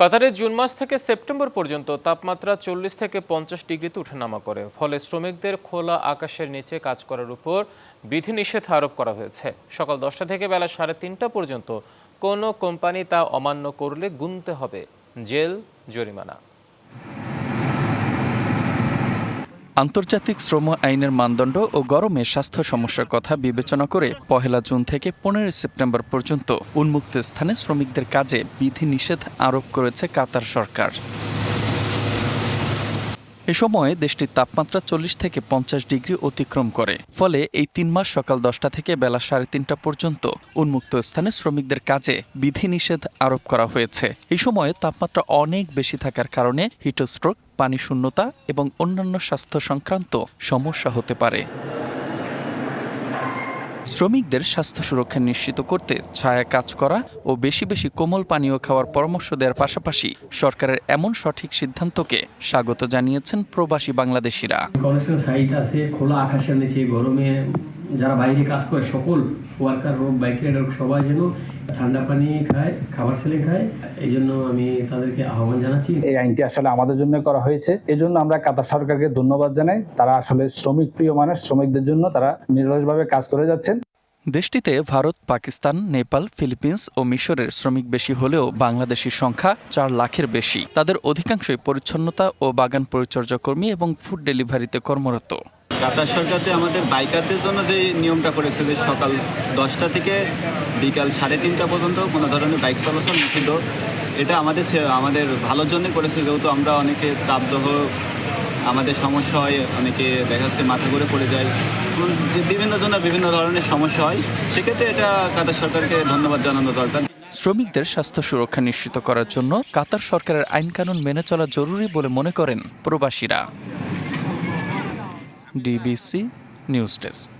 কাতারে জুন মাস থেকে সেপ্টেম্বর পর্যন্ত তাপমাত্রা চল্লিশ থেকে পঞ্চাশ ডিগ্রিতে ওঠানামা করে, ফলে শ্রমিকদের খোলা আকাশের নিচে কাজ করার উপর বিধিনিষেধ আরোপ করা হয়েছে। সকাল দশটা থেকে বেলা সাড়ে তিনটা পর্যন্ত কোনো কোম্পানি তা অমান্য করলে গুনতে হবে। জেল, জরিমানা। আন্তর্জাতিক শ্রম আইনের মানদণ্ড ও গরমে স্বাস্থ্য সমস্যার কথা বিবেচনা করে পহেলা জুন থেকে পনেরোই সেপ্টেম্বর পর্যন্ত উন্মুক্ত স্থানে শ্রমিকদের কাজে বিধিনিষেধ আরোপ করেছে কাতার সরকার। এ সময় দেশটির তাপমাত্রা চল্লিশ থেকে পঞ্চাশ ডিগ্রি অতিক্রম করে। ফলে এই তিন মাস সকাল দশটা থেকে বেলা সাড়ে তিনটা পর্যন্ত উন্মুক্ত স্থানে শ্রমিকদের কাজে বিধিনিষেধ আরোপ করা হয়েছে। এই সময়ে তাপমাত্রা অনেক বেশি থাকার কারণে হিটস্ট্রোক পানি শূন্যতা এবং অন্যান্য স্বাস্থ্য সংক্রান্ত সমস্যা হতে পারে। শ্রমিকদের স্বাস্থ্য সুরক্ষা নিশ্চিত করতে ছায়া কাজ করা ও বেশি বেশি কোমল পানীয় খাওয়ার পরামর্শ দেওয়ার পাশাপাশি সরকারের এমন সঠিক সিদ্ধান্তকে স্বাগত জানিয়েছেন প্রবাসী বাংলাদেশিরা। খোলা আকাশের নিচে, গরমে যারা বাইরে কাজ করে সকল ওয়ার্কার হোক বাইক রাইডার হোক সবাই যেন ঠান্ডা পানি খায় খাবার ছেলে খায় এই জন্য আমি তাদেরকে আহ্বান জানাচ্ছি। এই আইনটি আসলে আমাদের জন্য করা হয়েছে। এজন্য আমরা কাতার সরকারকে ধন্যবাদ জানাই। তারা আসলে শ্রমিক প্রিয় মানুষ শ্রমিকদের জন্য তারা নিরলসভাবে কাজ করে যাচ্ছেন। দেশটিতে ভারত পাকিস্তান নেপাল ফিলিপিন্স ও মিশরের শ্রমিক বেশি হলেও বাংলাদেশের সংখ্যা চার লাখের বেশি। তাদের অধিকাংশই পরিচ্ছন্নতা ও বাগান পরিচর্যা কর্মী এবং ফুড ডেলিভারিতে কর্মরত। কাতার সরকার যে আমাদের বাইকারদের জন্য যে নিয়মটা করেছে যে সকাল দশটা থেকে বিকাল সাড়ে তিনটা পর্যন্ত কোনো ধরনের বাইক চলাচল নিষিদ্ধ এটা আমাদের আমাদের ভালোর জন্য করেছে। যেহেতু আমরা অনেকে তাপদহ আমাদের সমস্যা হয়, অনেকে দেখা যাচ্ছে মাথা ঘুরে পড়ে যায় বিভিন্ন জনের বিভিন্ন ধরনের সমস্যা হয়, সেক্ষেত্রে এটা কাতার সরকারকে ধন্যবাদ জানানো দরকার। শ্রমিকদের স্বাস্থ্য সুরক্ষা নিশ্চিত করার জন্য কাতার সরকারের আইনকানুন মেনে চলা জরুরি বলে মনে করেন প্রবাসীরা। DBC news desk